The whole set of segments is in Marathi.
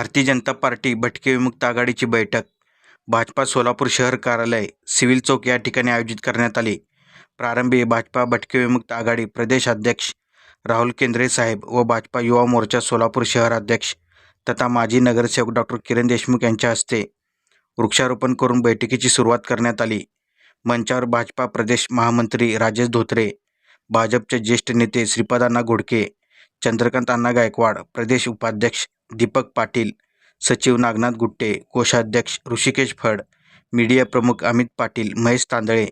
भारतीय जनता पार्टी भटके विमुक्त आघाडीची बैठक. भाजपा सोलापूर शहर कार्यालय सिव्हिल चौक या ठिकाणी आयोजित करण्यात आली. प्रारंभी भाजपा भटके विमुक्त आघाडी प्रदेश अध्यक्ष राहुल केंद्रे साहेब व भाजपा युवा मोर्चा सोलापूर शहर अध्यक्ष तथा माजी नगरसेवक डॉक्टर किरण देशमुख यांच्या हस्ते वृक्षारोपण करून बैठकीची सुरुवात करण्यात आली. मंचावर भाजपा प्रदेश महामंत्री राजेश धोत्रे भाजपचे ज्येष्ठ नेते श्रीपादांना घोडके चंद्रकांत अण्णा गायकवाड प्रदेश उपाध्यक्ष दीपक पाटील सचिव नागनाथ गुट्टे कोषाध्यक्ष ऋषिकेश फड मीडिया प्रमुख अमित पाटील महेश तांदळे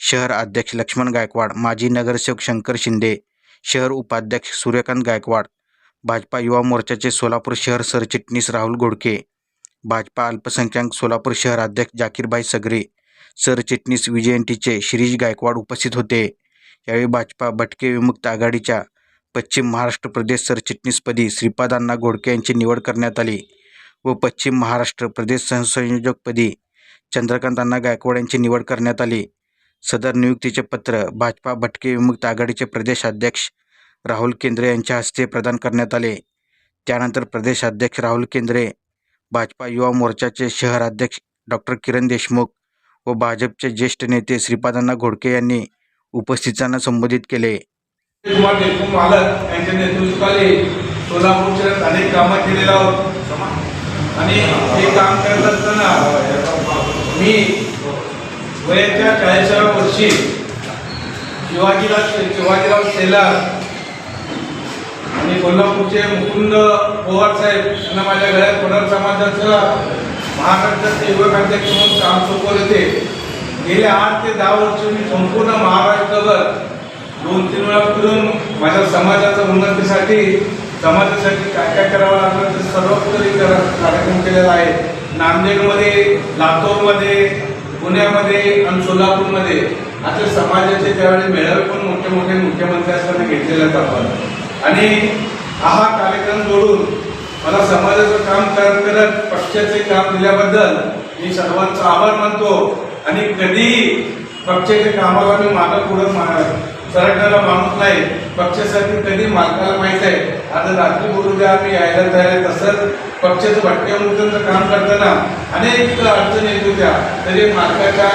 शहर अध्यक्ष लक्ष्मण गायकवाड माजी नगरसेवक शंकर शिंदे शहर उपाध्यक्ष सूर्यकांत गायकवाड भाजपा युवा मोर्चाचे सोलापूर शहर सरचिटणीस राहुल घोडके भाजपा अल्पसंख्याक सोलापूर शहर अध्यक्ष जाकीरभाई सगरे सरचिटणीस विजयंतीचे शिरीष गायकवाड उपस्थित होते. यावेळी भाजपा भटके विमुक्त आघाडीच्या पश्चिम महाराष्ट्र प्रदेश सरचिटणीसपदी श्रीपादांना घोडके यांची निवड करण्यात आली व पश्चिम महाराष्ट्र प्रदेश सहसंयोजकपदी चंद्रकांतांना गायकवाड यांची निवड करण्यात आली. सदर नियुक्तीचे पत्र भाजपा भटके विमुक्त आघाडीचे प्रदेश अध्यक्ष राहुल केंद्रे यांच्या हस्ते प्रदान करण्यात आले. त्यानंतर प्रदेश अध्यक्ष राहुल केंद्रे भाजपा युवा मोर्चाचे शहर अध्यक्ष डॉक्टर किरण देशमुख व भाजपचे ज्येष्ठ नेते श्रीपादांना घोडके यांनी उपस्थितांना संबोधित केले. कुमार देशमुख मालक यांच्या नेतृत्वाखाली सोलापूरच्या अनेक कामं केलेली आहोत. आणि हे काम करत असताना मी वयाच्या चाळीसाव्या वर्षी शिवाजीराव शिवाजीराव शेलार आणि कोल्हापूरचे मुकुंद पवार साहेब यांना माझ्या घरात पवार समाजाचं महाराष्ट्राचे युवक अध्यक्ष म्हणून काम सोपवले होते. गेले आठ ते दहा वर्ष मी संपूर्ण महाराष्ट्रभर दोन तीन वेळा फिरून माझ्या समाजाच्या उन्नतीसाठी समाजासाठी काय काय करावं लागलं ते सर्वोत्तरी कार्यक्रम केलेला आहे. नांदेडमध्ये लातूरमध्ये पुण्यामध्ये आणि सोलापूरमध्ये. असे समाजाचे त्यावेळी मेळावे पण मोठे मोठे मुख्यमंत्री असताना घेतलेले आहेत आपण. आणि हा कार्यक्रम जोडून मला समाजाचं काम करत करत पक्षाचे काम दिल्याबद्दल मी सर्वांचा आभार मानतो. आणि कधीही पक्षाच्या कामाला मी मागं पुढं सरकारला माणूस नाही पक्षासाठी कधी मालकाला माहीत आहे? आता रात्री बोलू द्या आम्ही यायला तयार तसंच पक्षाचं भटक्यामुक्तांचं काम करताना अनेक अडचणी येत होत्या. तरी मालकाच्या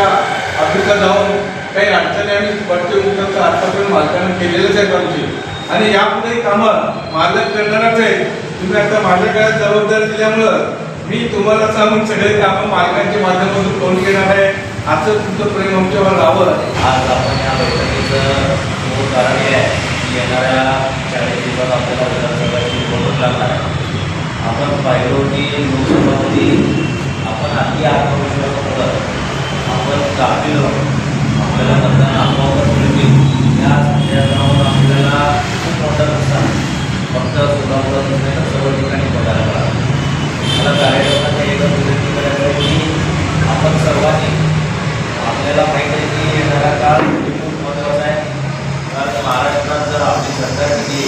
ऑफिसला जाऊन काही अडचणी आम्ही भटक्यामुक्तांचं आतापर्यंत मालकानं केलेलंच आहे आमची. आणि यापुढे कामं मालक करणारच आहे तुम्ही आता माझ्या काळात जबाबदारी दिल्यामुळं मी तुम्हाला सांगून सगळे कामं मालकांच्या माध्यमातून करून घेणार आहे? असं तुमचं प्रेम आमच्यावर राहावं आज आपण या बैठकीचं मूळ कारण हे आहे की येणाऱ्या चाळीस दिवसात आपल्याला विधानसभेची निवडणूक लागणार आहे. आपण पाहिलो की लोकसभामध्ये आपण अति आत्मविश्वासामुळं आपण गाफील आहोत. आपल्याला मतदान आपोआपच मिळतील या संदर्भावर आपल्याला खूप मोठा नुकसान फक्त सोलापुरात नसते तर सर्व ठिकाणी बघायला मिळालं मला कार्यकर्त्यांना एकच विनंती करायचं आहे की आपण सर्वांनी आपल्याला माहीत आहे की येणारा काळ खूप महत्त्वाचा आहे कारण महाराष्ट्रात जर आपली सरकार किती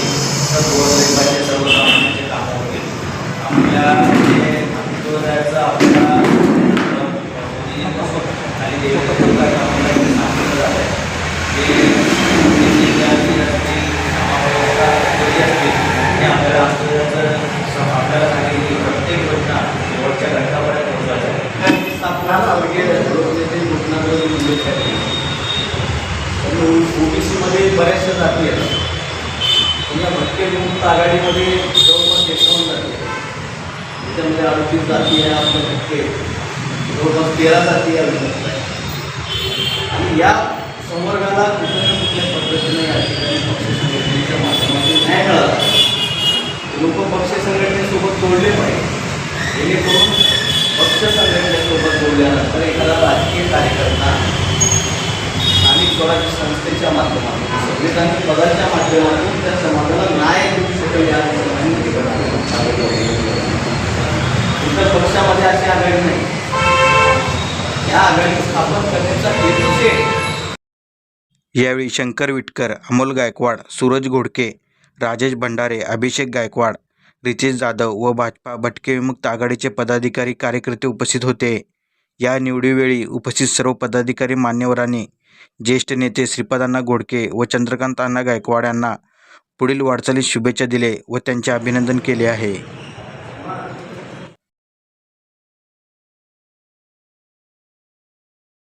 तर गोरगरिबाचे सर्वसामान्यांचे कामं होतील आपल्या जे अंत्योदयाचं आणि देवेंद्र सांगितलं जात आहे की असतील ते आपल्याला अंत्योदयाचं आपल्याला सांगितली प्रत्येक योजना शेवटच्या घटकापर्यंत ओबीसीमध्ये बऱ्याचशा जाती आहेत. पण या भटके मुक्त आघाडीमध्ये जवळपास एकावन्न जाती. आहेत त्याच्यामध्ये अडतीस जाती आहे आपले भटके जवळपास तेरा जाती या विमुक्त आहेत आणि या संवर्गाला कुठल्या ना कुठल्या पद्धतीने या ठिकाणी पक्ष संघटनेच्या माध्यमातून न्याय मिळाला लोक पक्ष संघटनेसोबत जोडले पाहिजे. जेणेकरून पक्ष संघटनेसोबत जोडल्यानंतर एखादा राजकीय कार्यकर्ता स्थानिक स्वराज्य संस्थेच्या माध्यमातून संविधानिक पदाच्या माध्यमातून त्या समाजात यावेळी शंकर विटकर अमोल गायकवाड सूरज घोडके राजेश भंडारे अभिषेक गायकवाड रितेश जाधव व भाजपा भटके विमुक्त आघाडीचे पदाधिकारी कार्यकर्ते उपस्थित होते. या निवडीवेळी उपस्थित सर्व पदाधिकारी मान्यवरांनी ज्येष्ठ नेते श्रीपादांना घोडके व चंद्रकांत अण्णा गायकवाड यांना पुढील वाटचालीस शुभेच्छा दिले व त्यांचे अभिनंदन केले आहे.